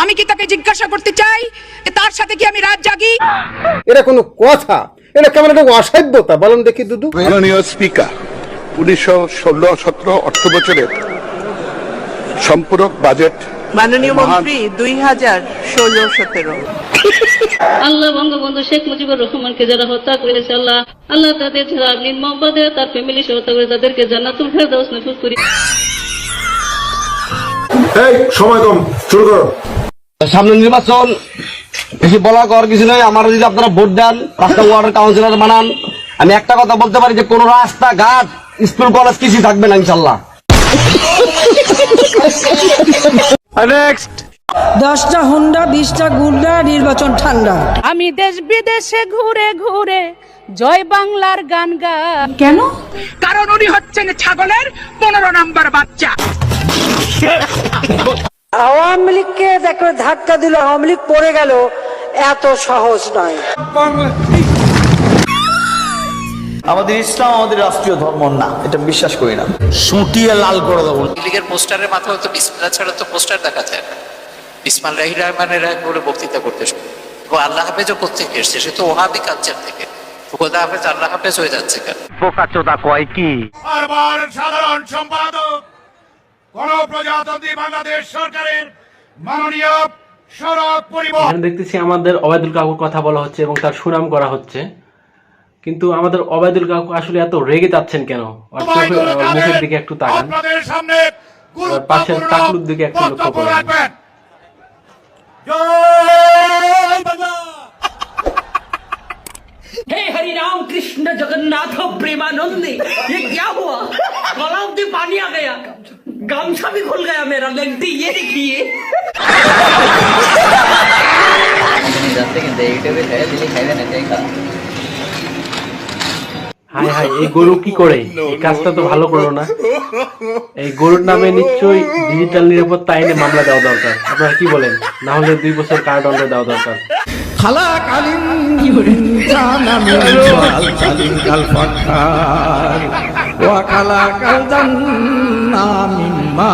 আমি কি তাকে জিজ্ঞাসা করতে চাই? যে তার সাথে কি আমি রাত জাগি? এটা কোনো কথা। এটা কেমন একটা অসাধ্যতা? বলেন দেখি দুদু। মাননীয় স্পিকার উনিশশো ষোলো সতেরো অর্থ বছরের সম্পূরক বাজেট মাননীয় মন্ত্রী দুই হাজার ষোলো সতেরো। আল্লাহ বঙ্গবন্ধু শেখ মুজিবুর রহমানকে যারা হত্যা করেছে আল্লাহ আল্লাহ তাদের যারা তার ফ্যামিলি সহ হত্যা করে তাদেরকে জান্নাতুল ফেরদাউস নসিব করি। এই সময় কম শুরু করো। সামনে নির্বাচন। বেশি বলার করার কিছু নয় আমার যদি আপনারা ভোট দেন পাঁচটা ওয়ার্ডের কাউন্সিলর বানান। আমি একটা কথা বলতে পারি যে কোন রাস্তা ঘাট স্কুল কলেজ কিছুই থাকবে না ইনশাল্লাহ। দশটা হুন্ডা বিশটা গুন্ডা নির্বাচন ঠান্ডা। আমি দেশ বিদেশে ঘুরে ঘুরে জয় বাংলার গান গাই কেন? কারণ উনি হচ্ছেন ছাগলের পনেরো নম্বর বাচ্চা। আওয়ামী লীগকে দেখো ধাক্কা দিল আওয়ামী লীগ পড়ে গেল এত সহজ নয়। আমাদের ইসলাম আমাদের রাষ্ট্রীয় ধর্ম না এটা বিশ্বাস করি না। সুটিয়ে লাল করে দেবো। লীগের পোস্টারের মাথায় তো বিসমিল্লা ছাড়া তো পোস্টার দেখা যায় না। বিসমাল রাহি রহমানের এক বলে বক্তৃতা করতে শুরু ও আল্লাহ হাফেজও কোথেকে এসছে? সে তো ওহাবি কালচার থেকে। খোদা হাফেজ আল্লাহ হাফেজ হয়ে যাচ্ছে কেন? বারবার সাধারণ সম্পাদক গণপ্রজাতন্ত্রী বাংলাদেশ সরকারের মাননীয় সড়ক পরিবহন এখানে দেখতেছি আমাদের অবায়দুল কাকুর কথা বলা হচ্ছে এবং তার সুনাম করা হচ্ছে কিন্তু আমাদের অবায়দুল কাকু আসলে এত রেগে যাচ্ছেন কেন ওর চোখে- ওর মুখের দিকে একটু তাকান আপনাদের সামনে পাশের গুরুত্বপূর্ণ তাকলুর দিকে একটু লক্ষ্য বক্তব্য করুন। রাখবেন জয় বাংলা हे हरि राम कृष्ण जगन्नाथ प्रेमानंदे ये क्या हुआ गलाव से पानी आ गया गमछा भी खुल गया मेरा लगती ये देखिए হাই হাই এই গরু কি করে এই কাজটা তো ভালো করলো না এই গরুর নামে নিশ্চয়ই ডিজিটাল নিরাপত্তা আইনে মামলা দেওয়া দরকার আপনারা কি বলেন না হলে দুই বছর কারাদণ্ড দেওয়া দরকার খালাকালীন জানামি কালীন ఒకల కల్దన్నా మిమ్మా